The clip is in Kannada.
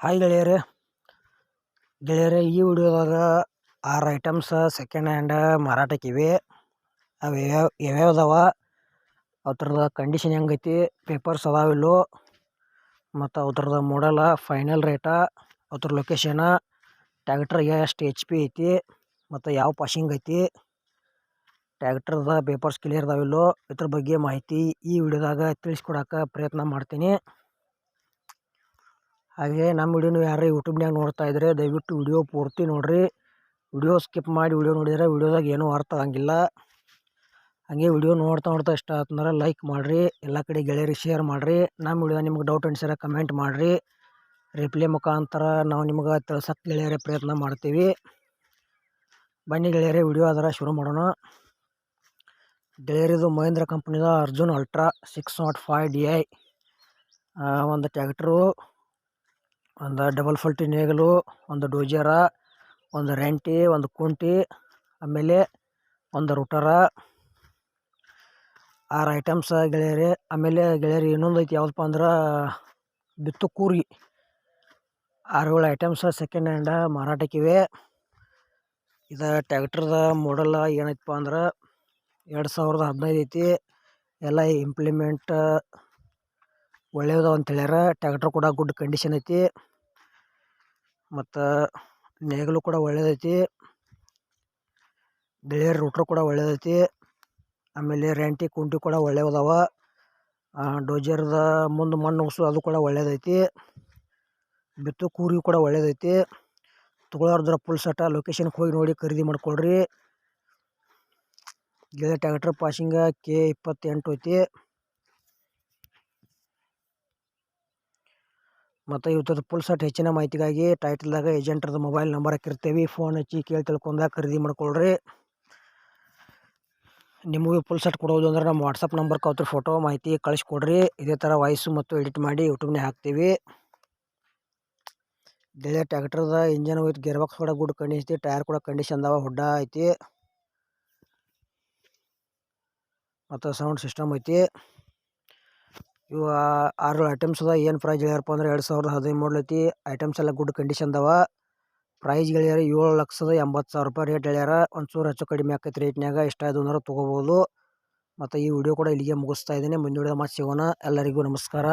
ಹಾಯ್ ಗೆಳೆಯರೇ. ಗೆಳೆಯರೇ, ಈ ವಿಡಿಯೋದಾಗ ಆರು ಐಟಮ್ಸ ಸೆಕೆಂಡ್ ಹ್ಯಾಂಡ್ ಮಾರಾಟಕ್ಕಿವೆ ಅವು ಯಾವ್ಯಾವ ಯಾವ್ಯಾವ ಅದಾವ? ಅವ್ರದ ಕಂಡೀಷನ್ ಹೆಂಗೈತಿ? ಪೇಪರ್ಸ್ ಅದಾವಿಲ್ಲೋ ಮತ್ತು ಅವ್ರದ ಮಾಡಲ ಫೈನಲ್ ರೇಟ ಅವ್ರ ಲೊಕೇಶನ ಟ್ಯಾಕ್ಟ್ರಿಗೆ ಎಷ್ಟು ಎಚ್ ಪಿ ಐತಿ? ಮತ್ತು ಯಾವ ಪಾಶಿಂಗ್ ಐತಿ? ಟ್ಯಾಕ್ಟ್ರದ ಪೇಪರ್ಸ್ ಕ್ಲಿಯರ್ ಅದಾವಿಲ್ಲೋ ಇದ್ರ ಬಗ್ಗೆ ಮಾಹಿತಿ ಈ ವಿಡಿಯೋದಾಗ ತಿಳಿಸ್ಕೊಡಕ್ಕೆ ಪ್ರಯತ್ನ ಮಾಡ್ತೀನಿ. ಹಾಗೆ ನಮ್ಮ ವಿಡಿಯೋನು ಯಾರು ಯೂಟ್ಯೂಬ್ನಾಗ ನೋಡ್ತಾ ಇದ್ರೆ ದಯವಿಟ್ಟು ವಿಡಿಯೋ ಪೂರ್ತಿ ನೋಡಿರಿ. ವಿಡಿಯೋ ಸ್ಕಿಪ್ ಮಾಡಿ ವಿಡಿಯೋ ನೋಡಿದರೆ ವಿಡಿಯೋದಾಗ ಏನೂ ಅರ್ಥ ಆಗಂಗಿಲ್ಲ. ಹಾಗೆ ವಿಡಿಯೋ ನೋಡ್ತಾ ನೋಡ್ತಾ ಇಷ್ಟ ಆತಂದ್ರೆ ಲೈಕ್ ಮಾಡಿರಿ, ಎಲ್ಲ ಕಡೆ ಗೆಳೆಯರಿಗೆ ಶೇರ್ ಮಾಡಿರಿ. ನಮ್ಮ ವಿಡಿಯೋ ನಿಮ್ಗೆ ಡೌಟ್ ಅನ್ಸಿರ ಕಮೆಂಟ್ ಮಾಡಿರಿ. ರಿಪ್ಲೈ ಮುಖಾಂತರ ನಾವು ನಿಮ್ಗೆ ತಿಳ್ಸಕ್ಕೆ ಗೆಳೆಯರ ಪ್ರಯತ್ನ ಮಾಡ್ತೀವಿ. ಬನ್ನಿ ಗೆಳೆಯರೇ, ವಿಡಿಯೋ ಅದರ ಶುರು ಮಾಡೋಣ. ಗೆಳೆಯರಿದು Mahindra ಕಂಪ್ನಿದ Arjun ultra six not five D I ಒಂದು ಟ್ಯಾಕ್ಟ್ರು. ಒಂದು ಡಬಲ್ ಫಲ್ಟಿ ನೇಗಿಲು, ಒಂದು ಡೋಜರ ಒಂದು ರೆಂಟಿ, ಒಂದು ಕುಂಟಿ, ಆಮೇಲೆ ಒಂದು ರುಟರ ಆರು ಐಟಮ್ಸ ಗೆಳೆಯರಿ, ಆಮೇಲೆ ಗೆಳೆಯರಿ ಇನ್ನೊಂದು ಐತಿ ಯಾವುದಪ್ಪ ಅಂದ್ರೆ ಬಿತ್ತು ಕೂರಿ ಆರು ಏಳು ಐಟಮ್ಸ ಸೆಕೆಂಡ್ ಹ್ಯಾಂಡ ಮಾರಾಟಕ್ಕಿವೆ. ಇದು ಟ್ಯಾಕ್ಟ್ರದ ಮಾಡಲ್ಲ ಏನೈತಪ್ಪ ಅಂದ್ರೆ ಎರಡು ಸಾವಿರದ ಹದಿನೈದು ಐತಿ. ಎಲ್ಲ ಇಂಪ್ಲಿಮೆಂಟ್ ಒಳ್ಳೆಯದು ಅಂತ ಹೇಳ್ಯಾರ. ಟ್ಯಾಕ್ಟ್ರ್ ಕೂಡ ಗುಡ್ ಕಂಡೀಷನ್ ಐತಿ. ಮತ್ತು ನೇಗಿಲು ಕೂಡ ಒಳ್ಳೆಯದೈತಿ ಬಿಳಿ ರೂಟ್ರ್ ಕೂಡ ಒಳ್ಳೆಯದೈತಿ ಆಮೇಲೆ ರೆಂಟಿ ಕುಂಟಿ ಕೂಡ ಒಳ್ಳೆಯವು ಅದಾವ. ಡೋಜರ್ದ ಮುಂದೆ ಮಣ್ಣು ಉಸು ಅದು ಕೂಡ ಒಳ್ಳೆಯದೈತಿ ಬಿತ್ತು ಕೂರಿ ಕೂಡ ಒಳ್ಳೆಯದೈತಿ ತೊಗೊಳೋರ್ದ್ರ ಫುಲ್ ಸೆಟ ಲೊಕೇಶನ್ಗೆ ಹೋಗಿ ನೋಡಿ ಖರೀದಿ ಮಾಡ್ಕೊಳ್ರಿ. ಇಲ್ಲ ಟ್ಯಾಕ್ಟ್ರ್ ಪಾಸಿಂಗ ಕೆ ಇಪ್ಪತ್ತೆಂಟು ಐತಿ. ಮತ್ತು ಇವತ್ತದ ಫುಲ್ ಸೆಟ್ ಹೆಚ್ಚಿನ ಮಾಹಿತಿಗಾಗಿ ಟೈಟಲ್ದಾಗ ಏಜೆಂಟ್ರದ್ದು ಮೊಬೈಲ್ ನಂಬರ್ ಹಾಕಿರ್ತೀವಿ. ಫೋನ್ ಹಚ್ಚಿ ಕೇಳಿ ತಿಳ್ಕೊಂಡಾಗ ಖರೀದಿ ಮಾಡ್ಕೊಳ್ರಿ. ನಿಮಗೆ ಫುಲ್ ಸೆಟ್ ಕೊಡೋದು ಅಂದ್ರೆ ನಮ್ಮ ವಾಟ್ಸಪ್ ನಂಬರ್ ಅವ್ರ ಫೋಟೋ ಮಾಹಿತಿ ಕಳಿಸ್ಕೊಡ್ರಿ. ಇದೇ ಥರ ವಾಯ್ಸು ಮತ್ತು ಎಡಿಟ್ ಮಾಡಿ ಯೂಟ್ಯೂಬ್ನೇ ಹಾಕ್ತೀವಿ. ಗೆಳೆಯ ಟ್ಯಾಕ್ಟ್ರದ ಇಂಜನ್ ವಿತ್ ಗೇರ್ ಬಾಕ್ಸ್ ಕೂಡ ಗುಡ್ ಕಂಡೀಷನ್ ಐತಿ ಟೈರ್ ಕೂಡ ಕಂಡೀಷನ್ ಅದಾವ ಹುಡ್ಡ ಐತಿ. ಮತ್ತು ಸೌಂಡ್ ಸಿಸ್ಟಮ್ ಐತಿ. ಇವು ಆರು ಐಟಮ್ಸ್ ಅದ ಏನು ಪ್ರೈಸ್ ಹೇಳ್ಯಾರಪ್ಪ ಅಂದ್ರೆ ಎರಡು ಸಾವಿರದ ಹದಿನೈದು ಐಟಮ್ಸ್ ಎಲ್ಲ ಗುಡ್ ಕಂಡೀಷನ್ ಅದಾವ. ಪ್ರೈಸ್ ಹೇಳ್ಯಾರ ಏಳು ಲಕ್ಷದ ಎಂಬತ್ತು ಸಾವಿರ ರೂಪಾಯಿ ರೇಟ್ ಹೇಳ್ಯಾರ. ಒಂಚೂರು ಹೆಚ್ಚು ಕಡಿಮೆ ಆಕೈತಿ ರೇಟ್ನಾಗ ಇಷ್ಟ ಆಯ್ತು ಅಂದ್ರೆ ತೊಗೋಬೋದು. ಮತ್ತು ಈ ವಿಡಿಯೋ ಕೂಡ ಇಲ್ಲಿಗೆ ಮುಗಿಸ್ತಾ ಇದ್ದೀನಿ. ಮುಂದಿನ ವಿಡಿಯೋ ಮತ್ತೆ ಸಿಗೋಣ. ಎಲ್ಲರಿಗೂ ನಮಸ್ಕಾರ.